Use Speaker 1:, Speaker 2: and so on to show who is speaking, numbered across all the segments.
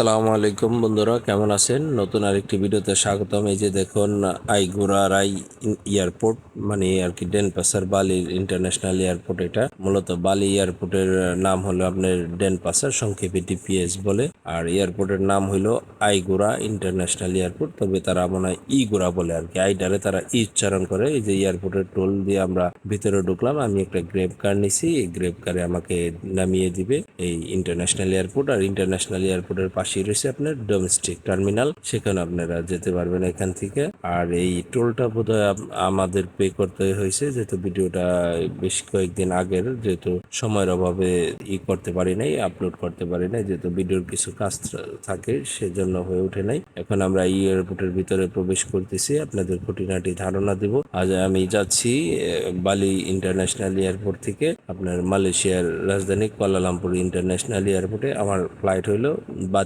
Speaker 1: আসসালামু আলাইকুম বন্ধুরা, কেমন আছেন? নতুন আরেকটি ভিডিওতে স্বাগতম। এই যে দেখুন, আইগুড়া রাই এয়ারপোর্ট মানে আর কি ডেনপাসার বালি ইন্টারন্যাশনাল এয়ারপোর্ট এটা। মূলত বালি এয়ারপোর্টের নাম হলো আপনার ডেনপাসার সংক্ষেপে ডিপিএস বলে। আর এয়ারপোর্টের নাম হলো আইগুড়া ইন্টারন্যাশনাল এয়ারপোর্ট, তবে তারা মনে হয় ইগুড়া বলে আর কি। আইডারে তারা ই উচ্চারণ করে, এই যে এয়ারপোর্টের টোল দিয়ে আমরা ভিতরে ঢুকলাম। আমি একটা গ্রেপ কার নিছি, এই গ্রেপ কারে আমাকে নামিয়ে দিবে এই ইন্টারন্যাশনাল এয়ারপোর্ট। আর ইন্টারন্যাশনাল এয়ারপোর্টের পাশেই রয়েছে আপনার ডোমেস্টিক টার্মিনাল সেখানে আপনারা যেতে পারবেন এখান থেকে। আর এই টোলটা আপ- আমাদের পে করতে হয়েছে, যেহেতু ভিডিওটা বেশ কয়েকদিন আগের, যেহেতু সময়ের অভাবে ই করতে পারি নাই আপলোড করতে পারি নাই, যেহেতু ভিডিওর কিছু কাজ থাকে, সেজন্য হয়ে ওঠে নাই। এখন আমরা এই এয়ারপোর্টের ভিতরে প্রবেশ করতেছি, আপনাদের খুঁটিনাটি ধারণা দিব। আজ আমি যাচ্ছি বালি ইন্টারন্যাশনাল এয়ারপোর্ট থেকে। আপনার মালয়েশিয়ার রাজধানী কুয়ালালামপুর ইন্টারন্যাশনাল এয়ারপোর্টে আমার ফ্লাইট হলো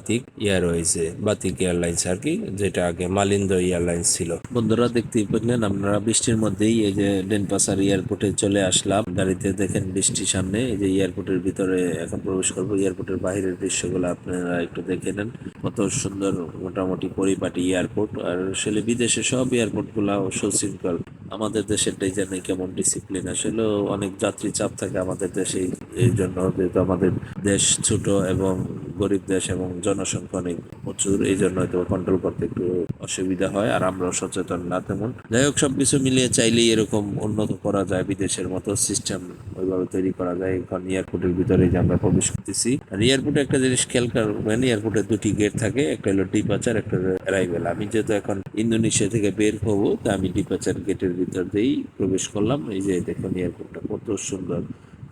Speaker 1: বাতিক এয়ারওয়েজে বাতিক এয়ারলাইন্স আর কি, যেটা আগে মালিন্দ এয়ারলাইন্স ছিল। বন্ধুরা দেখতেই পেলেন আপনারা বৃষ্টির মধ্যেই এই যে ডেনপাসার এয়ারপোর্টে চলে আসলাম। গাড়িতে দেখেন বৃষ্টির সামনে, এই যে এয়ারপোর্টের ভিতরে এখন প্রবেশ করব। এয়ারপোর্টের বাইরের দৃশ্যগুলো আপনারা একটু দেখে নেন। কত সুন্দর মোটামুটি পরিপাটি এয়ারপোর্ট, আর আসলে বিদেশে সব এয়ারপোর্টগুলা সুশৃঙ্খল। আমাদের দেশেরটাই জানি কেমন ডিসিপ্লিন আসলে অনেক যাত্রী চাপ থাকে আমাদের দেশে এই জন্য যেহেতু আমাদের দেশ ছোট এবং গরিব দেশ এবং জনসংখ্যা অনেক প্রচুর, এই জন্য হয়তো কন্ট্রোল করতে একটু অসুবিধা হয়, আর আমরাও সচেতন না তেমন। যাই হোক, সবকিছু মিলিয়ে চাইলেই এরকম উন্নত করা যায়, বিদেশের মতো সিস্টেম ওইভাবে তৈরি করা যায় এখন এয়ারপোর্টের ভিতরে যে আমরা প্রবেশ করতেছি। আর এয়ারপোর্টে একটা জিনিস খেয়াল করবেন এয়ারপোর্টে দুটি গেট থাকে, একটা হলো ডিপাচার একটা অ্যারাইভেল আমি যেহেতু এখন ইন্দোনেশিয়া থেকে বের হব, তা আমি ডিপাচার গেটের ভিতর দিয়েই প্রবেশ করলাম। এই যে দেখুন এয়ারপোর্টটা কত সুন্দর।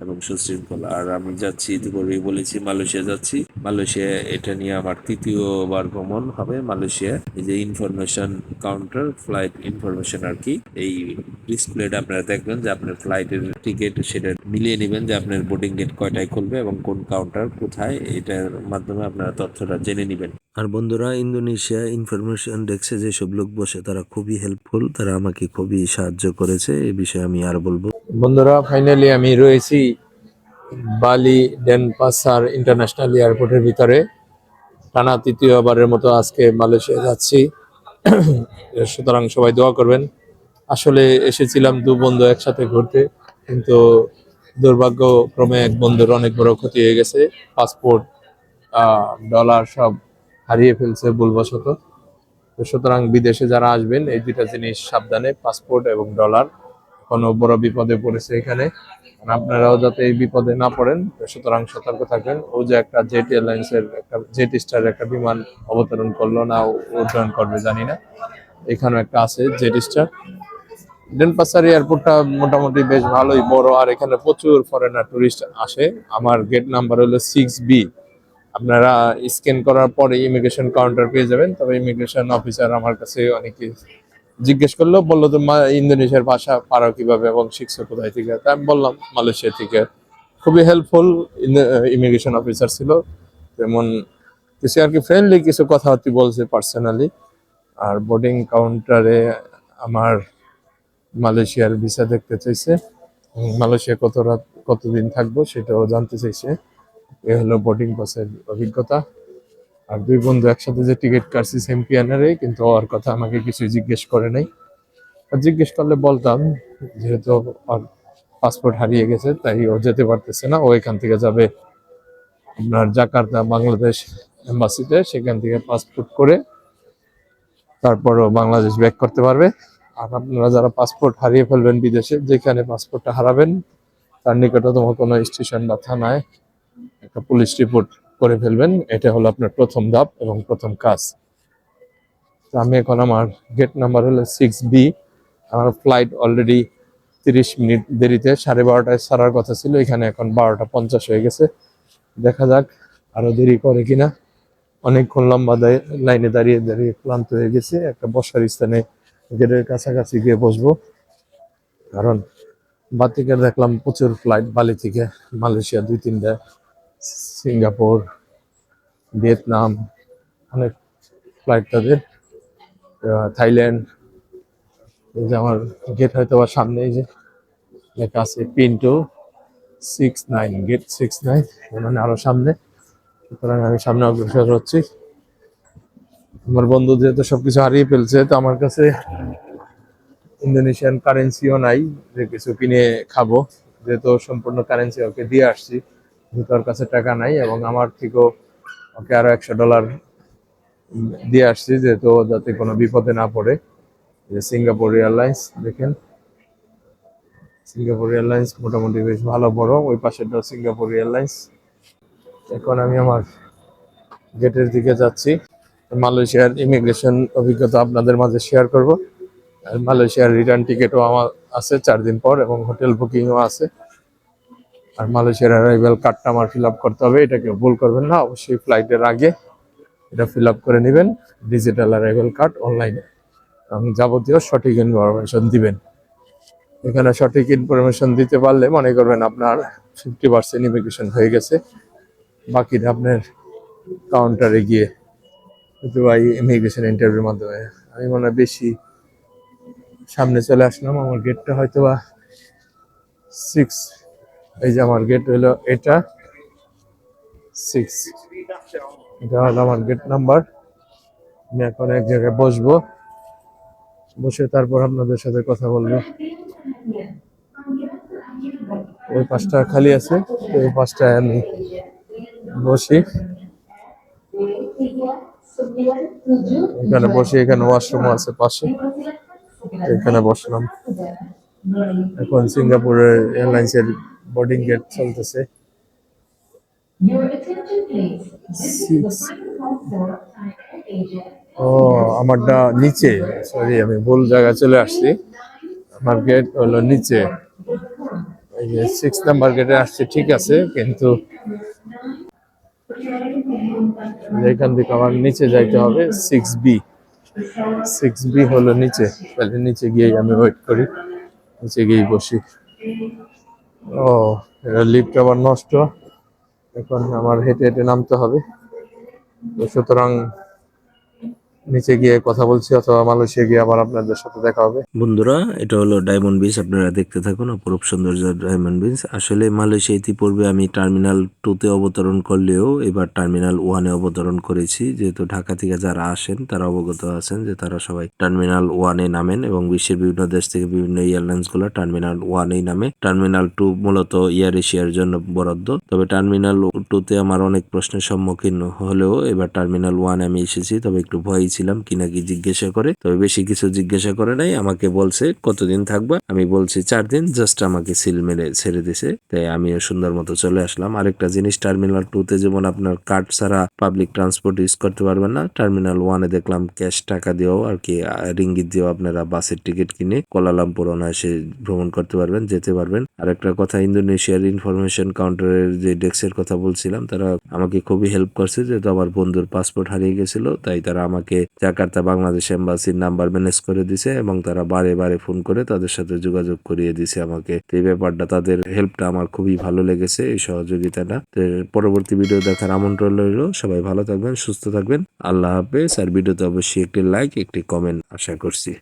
Speaker 1: এবং সুশৃঙ্খল। আর আমি যাচ্ছি ইতিপূর্বেই বলেছি, মালয়েশিয়া যাচ্ছি। মালয়েশিয়া, এটা নিয়ে আমার তৃতীয়বার ভ্রমণ হবে। মালয়েশিয়া এই যে ইনফরমেশন কাউন্টার ফ্লাইট ইনফরমেশন আর কি। এই ডিসপ্লেটা আপনারা দেখবেন যে আপনার ফ্লাইটের টিকিট সেটা মিলিয়ে নেবেন যে আপনার বোর্ডিং গেট কয়টায় খুলবে এবং কোন কাউন্টার কোথায়। এটার মাধ্যমে আপনারা তথ্যটা জেনে নেবেন। আর বন্ধুরা, ইন্দোনেশিয়া ইনফরমেশন ডেস্কে যেসব লোক বসে, তারা খুবই হেল্পফুল তারা আমাকে খুবই সাহায্য করেছে এই বিষয়ে আমি আর বলব।
Speaker 2: বন্ধুরা ফাইনালি আমি রয়েছি বালি ডেনপাসার ইন্টারন্যাশনাল এয়ারপোর্টের ভিতরে। টানা তৃতীয়বারের মতো আজকে মালয়েশিয়া যাচ্ছি। সুতরাং সবাই দোয়া করবেন। আসলে এসেছিলাম দু বন্ধু একসাথে ঘুরতে, কিন্তু দুর্ভাগ্যক্রমে এক বন্ধুর অনেক বড় ক্ষতি হয়ে গেছে। পাসপোর্ট ডলার সব হারিয়ে ফেলছে ভুলবশত। সুতরাং বিদেশে যারা আসবেন, এই দুইটা জিনিস সাবধানে, পাসপোর্ট এবং ডলার। কোনো বড় বিপদে পড়েছে এখানে। আপনারাও যাতে এই বিপদে না পড়েন সুতরাং সতর্ক থাকবেন। ও যে একটা জেট এয়ারলাইন্স এর একটা, জেট স্টার একটা বিমান অবতরণ করল না উড্ডয়ন করবে, জানি না। এখানেও একটা আছে, জেট স্টার। ডেনপাসার এয়ারপোর্টটা মোটামুটি বেশ ভালোই বড়, আর এখানে প্রচুর ফরেনার টুরিস্ট আসে। আমার গেট নাম্বার হলো সিক্স বি আপনারা স্ক্যান করার পরে ইমিগ্রেশন কাউন্টার পেয়ে যাবেন। তবে ইমিগ্রেশন অফিসার আমার কাছে অনেকে জিজ্ঞেস করল, বলল, তো ইন্দোনেশিয়ার ভাষা পারো কীভাবে এবং শিখছো কোথায় থেকে? তা আমি বললাম, মালয়েশিয়া থেকে। খুবই হেল্পফুল ইমিগ্রেশন অফিসার ছিল। যেমন কিছু আর কি ফ্রেন্ডলি কিছু কথাবার্তি বলছে পার্সোনালি আর বোর্ডিং কাউন্টারে আমার মালয়েশিয়ার ভিসা দেখতে চাইছে। মালয়েশিয়া কত রাত, কতদিন থাকব সেটাও জানতে চাইছে। এ হলো বোর্ডিং পাসের অভিজ্ঞতা। আর দুই বন্ধু একসাথে যে টিকিট কাটছি সেম পিয়ানারে কিন্তু ওর কথা আমাকে কিছু জিজ্ঞেস করে নাই। আর জিজ্ঞেস করলে বলতাম, যেহেতু ওর পাসপোর্ট হারিয়ে গেছে, তাই ও যেতে পারতেছে না। ও এখান থেকে যাবে আপনার জাকার্তা, বাংলাদেশ এম্বাসিতে সেখান থেকে পাসপোর্ট করে তারপরও বাংলাদেশ ব্যাক করতে পারবে। আর আপনারা যারা পাসপোর্ট হারিয়ে ফেলবেন বিদেশে, যেখানে পাসপোর্টটা হারাবেন, তার নিকটতম কোনো স্টেশন বা থানায় একটা পুলিশ রিপোর্ট করে ফেলবেন, এটা হলো আপনার প্রথম ধাপ এবং প্রথম কাজ। তো আমি এখন আমার গেট নাম্বার হলো সিক্স বি আমার ফ্লাইট অলরেডি তিরিশ মিনিট দেরিতে, সাড়ে বারোটায় ছাড়ার কথা ছিল, এখানে এখন বারোটা পঞ্চাশ হয়ে গেছে। দেখা যাক আরও দেরি করে কিনা। অনেকক্ষণ লম্বা লাইনে দাঁড়িয়ে দাঁড়িয়ে ক্লান্ত হয়ে গেছে, একটা বসার স্থানে গেটের কাছাকাছি গিয়ে বসবো। কারণ বাতিকে দেখলাম প্রচুর ফ্লাইট বালি থেকে, মালয়েশিয়া দুই তিনটা সিঙ্গাপুর, ভিয়েতনাম, অনেক ফ্লাইট তাদের থাইল্যান্ড, এই যে আমার গেট হয়তো বা সামনে এই যে লেখা আছে Pintu six nine gate six nine মানে আরও সামনে। সুতরাং আমি সামনে অগ্রসর হচ্ছি। আমার বন্ধু যেহেতু সবকিছু হারিয়ে ফেলছে, তো আমার কাছে ইন্দোনেশিয়ান কারেন্সিও নাই যে কিছু কিনে খাব। যেহেতু সম্পূর্ণ কারেন্সি ওকে দিয়ে আসছি। যেহেতু কাছে টাকা নাই এবং আমার থেকেও ওকে আরও একশো ডলার দিয়ে আসছি, যেহেতু যাতে কোনো বিপদে না পড়ে। যে সিঙ্গাপুর এয়ারলাইন্স, দেখেন। সিঙ্গাপুর এয়ারলাইন্স মোটামুটি বেশ ভালো, বড়। ওই পাশেরটাও সিঙ্গাপুর এয়ারলাইন্স। এখন আমি আমার গেটের দিকে যাচ্ছি। মালয়েশিয়ার ইমিগ্রেশন অভিজ্ঞতা আপনাদের মাঝে শেয়ার করব। আর মালয়েশিয়ার রিটার্ন টিকিটও আমার আছে চার দিন পর এবং হোটেল বুকিংও আছে। আর মালয়েশিয়ার অ্যারাইভেল কার্ডটা আমার ফিল করতে হবে এটা কেউ ভুল করবেন না, অবশ্যই ফ্লাইটের আগে এটা ফিল করে নেবেন ডিজিটাল অ্যারাইভেল কার্ড অনলাইনে এবং যাবতীয় সঠিক ইনফরমেশন দিবেন। এখানে সঠিক ইনফরমেশন দিতে পারলে মনে করবেন আপনার ফিফটি পার্সেন্ট ইমিগ্রেশন হয়ে গেছে। বাকিটা আপনার কাউন্টারে গিয়ে দুবাই ইমিগ্রেশন ইন্টারভিউর মাধ্যমে। আমি মনে হয় বেশি সামনে চলে আসলাম, আমার গেটটা হয়তো বা সিক্স এই যে আমার গেট হলো এটা সিক্স এটা হলো আমার গেট নাম্বার আমি এখন এক জায়গায় বসবো। বসে তারপর আপনাদের সাথে কথা বলব। ওই পাঁচটা খালি আছে ওই পাঁচটায় আমি বসি। এখানে বসে, এখানে ওয়াশরুম আছে পাশে। এখানে বসলাম। এখন সিঙ্গাপুরের এয়ারলাইন্স এর বোর্ডিং গেট চলতেছে। ও আমারটা নিচে। সরি আমি ভুল জায়গায় চলে আসছি। আমার গেট হলো নিচে। এই যে সিক্স নাম্বার গেটে আসছে ঠিক আছে কিন্তু এখান থেকে আমার নিচে যাইতে হবে সিক্স বি সিক্স বি হলো নিচে। তাহলে নিচে গিয়ে আমি ওয়েট করি। নিচে গিয়ে বসি। ও এটা লিফট আবার নষ্ট। এখন আমার হেঁটে হেঁটে নামতে হবে। সুতরাং নিচে গিয়ে কথা বলছি অথবা মালয়েশিয়া গিয়ে আবার আপনাদের সাথে দেখা হবে।
Speaker 1: বন্ধুরা, এটা হলো ডায়মন্ড বিচ আপনারা দেখতে থাকুন অপরূপ সৌন্দর্য ডায়মন্ড বিচ আসলে মালয়েশিয়া ইতিপূর্বে আমি টার্মিনাল টুতে অবতরণ করলেও এবার টার্মিনাল ওয়ানে অবতরণ করেছি। যেহেতু ঢাকা থেকে যারা আসেন, তারা অবগত আছেন যে তারা সবাই টার্মিনাল ওয়ানে নামেন এবং বিশ্বের বিভিন্ন দেশ থেকে বিভিন্ন এয়ারলাইন্সগুলো টার্মিনাল ওয়ানেই নামে। টার্মিনাল টু মূলত এয়ার এশিয়ার জন্য বরাদ্দ। তবে টার্মিনাল টুতে আমার অনেক প্রশ্নের সম্মুখীন হলেও এবার টার্মিনাল ওয়ানে আমি এসেছি, তবে একটু ভয়ই ছিলাম কি নাকি জিজ্ঞাসা করে। তবে বেশি কিছু জিজ্ঞাসা করে নাই, আমাকে বলছে, কতদিন থাকবা? আমি বলছি, চার দিন জাস্ট আমাকে সিল মেরে, ছেড়ে দিছে। তাই আমিও সুন্দর মতো চলে আসলাম। আরেকটা জিনিস টার্মিনাল টুতে যেমন আপনার কার্ড ছাড়া পাবলিক ট্রান্সপোর্ট ইউজ করতে পারবেন না টার্মিনাল ওয়ানে দেখলাম ক্যাশ টাকা দিয়েও আর কি রিঙ্গিত দিয়েও আপনারা বাসের টিকিট কিনে কোলালামপুর অনায়াসে ভ্রমণ করতে পারবেন, যেতে পারবেন। আর একটা কথা, ইন্দোনেশিয়ার ইনফরমেশন কাউন্টারের যে ডেস্কের কথা বলছিলাম, তারা আমাকে খুবই হেল্প করছে, যেহেতু আমার বন্ধুর পাসপোর্ট হারিয়ে গেছিল, তাই তারা আমাকে জাকার্তা বাংলাদেশ এম্বাসির নাম্বার ম্যানেজ করে দিছে এবং তারা বারে বারে ফোন করে তাদের সাথে যোগাযোগ করিয়ে দিছে আমাকে। এই ব্যাপারটা তাদের হেল্পটা আমার খুবই ভালো লেগেছে এই সহযোগিতাটা। পরবর্তী ভিডিও দেখার আমন্ত্রণ রইল। সবাই ভালো থাকবেন, সুস্থ থাকবেন। আল্লাহ হাফেজ। আর ভিডিওতে অবশ্যই একটি লাইক একটি কমেন্ট আশা করছি।